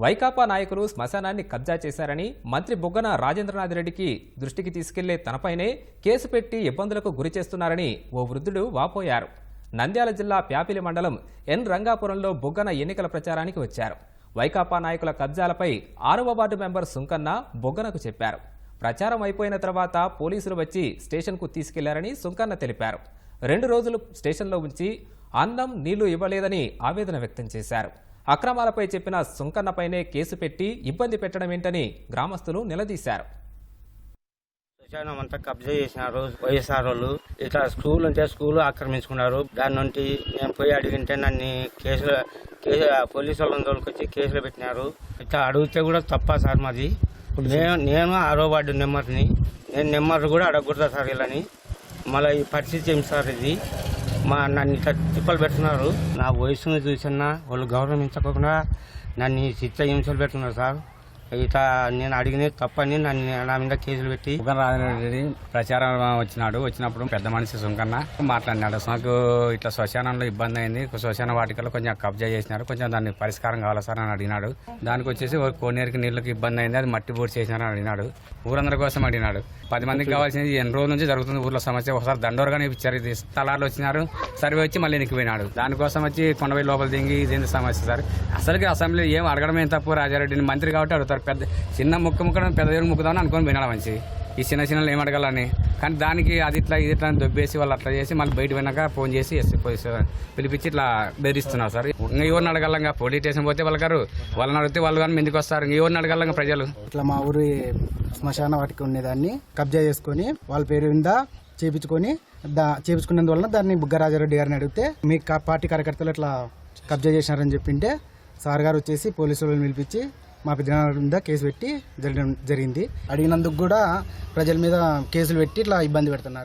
వైకాపా నాయకులు శ్మశానాన్ని కబ్జా చేశారని మంత్రి బుగ్గన రాజేంద్రనాథ్ రెడ్డికి దృష్టికి తీసుకెళ్ళే తనపైనే కేసు పెట్టి ఇబ్బందులకు గురి చేస్తున్నారని ఓ వృద్ధుడు వాపోయారు. నంద్యాల జిల్లా ప్యాపిలి మండలం ఎన్ రంగాపురంలో బుగ్గన ఎన్నికల ప్రచారానికి వచ్చారు. వైకాపా నాయకుల కబ్జాలపై ఆరవ వార్డు మెంబర్ సుంకన్న బుగ్గనకు చెప్పారు. ప్రచారం అయిపోయిన తర్వాత పోలీసులు వచ్చి స్టేషన్కు తీసుకెళ్ళారని సుంకన్న తెలిపారు. రెండు రోజులు స్టేషన్లో ఉంచి అన్నం నీళ్ళు ఇవ్వలేదని ఆవేదన వ్యక్తం చేశారు. అక్రమాలపై చెప్పిన సుంకన్నపైనే కేసు పెట్టి ఇబ్బంది పెట్టడం ఏంటని గ్రామస్తులు నిలదీశారు. శ్మశానం అంతా కబ్జా చేసినారు వైఎస్ఆర్ వాళ్ళు. ఇట్లా స్కూల్ ఉంటే స్కూల్ ఆక్రమించుకున్నారు. దాని నుండి నేను పోయి అడిగింటే నన్ను కేసులు కేసు పోలీసు వాళ్ళని తోలుకొచ్చి కేసులు పెట్టినారు. ఇట్లా అడిగితే కూడా తప్ప సార్ మాది? నేను నేను ఆరో వార్డు నెంబర్ని నేను నెంబర్ కూడా అడగకూడదు సార్ వీళ్ళని? మళ్ళీ ఈ పరిస్థితి ఏమి సార్ ఇది? మా నన్ను ఇట్లా తిప్పలు పెడుతున్నారు. నా వయసును చూసినా వాళ్ళు గౌరవించకుండా నన్ను చిత్త హింసలు పెడుతున్నారు సార్. ఇట్లా నేను అడిగినది తప్పని నన్ను నా మీద కేసులు పెట్టి సుంకన్ రాజారెడ్డి ప్రచారం వచ్చినాడు. వచ్చినప్పుడు పెద్ద మనిషి సుంకన్న మాట్లాడినాడు. నాకు ఇట్లా శ్మశానంలో ఇబ్బంది అయింది. శ్మశాన వాటికలో కొంచెం కబ్జా చేసినారు కొంచెం దాన్ని పరిష్కారం కావాలా సార్ అని అడిగినాడు. దానికి వచ్చేసి కోనేరుకి నీళ్ళకి ఇబ్బంది అయింది. అది మట్టి పూర్తి చేసినారని అడిగినాడు. ఊరందరి కోసం అడిగినాడు. పది మందికి కావాల్సింది ఎన్ని రోజుల నుంచి జరుగుతుంది ఊర్లో సమస్య? ఒకసారి దండోరుగానే ఇచ్చారు. ఇది స్థలాలు వచ్చినారు. సర్వే వచ్చి మళ్ళీ ఎనికిపోయినాడు దానికోసం వచ్చి కొండవై లోపల దింగి ఇదేంటి సమస్య సార్? అసలుకి అసెంబ్లీ ఏం అడగడం ఏం తప్పు రాజారెడ్డిని? మంత్రి కాబట్టి అడుగుతారు. పెద్ద చిన్న ముక్క ముక్క పెద్ద దేవుడు ముక్కుదామని అనుకొని పోయినాడు మంచి ఈ చిన్న చిన్నలు ఏం అడగాలని? కానీ దానికి అది ఇట్లా ఇది ఇట్లా దొబ్బేసి వాళ్ళు అట్లా చేసి మళ్ళీ బయట పోయినాక ఫోన్ చేసి పోలీసు పిలిపించి ఇట్లా బెదిరిస్తున్నారు సార్. ఇంకా ఎవరిని అడగాలంగా పోలీస్ స్టేషన్ పోతే వాళ్ళగారు వాళ్ళని అడిగితే వాళ్ళు కానీ ఎందుకు వస్తారు? ఇంక ఎవరిని అడగాలంగా ప్రజలు? ఇట్లా మా ఊరి శ్మశాన వాటికి ఉండేదాన్ని. కబ్జా చేసుకొని వాళ్ళ పేరు మీద చేపించుకొని దా చేపించుకున్నందువలన దాన్ని బుగ్గరాజారెడ్డి గారిని అడిగితే మీ పార్టీ కార్యకర్తలు ఇట్లా కబ్జా చేసినారని చెప్పింటే సార్ గారు వచ్చేసి పోలీసు వాళ్ళని పిలిపించి మా పెద్దనాన్న మీద కేసు పెట్టి జరగడం జరిగింది. అడిగినందుకు కూడా ప్రజల మీద కేసులు పెట్టి ఇట్లా ఇబ్బంది పెడుతున్నారు.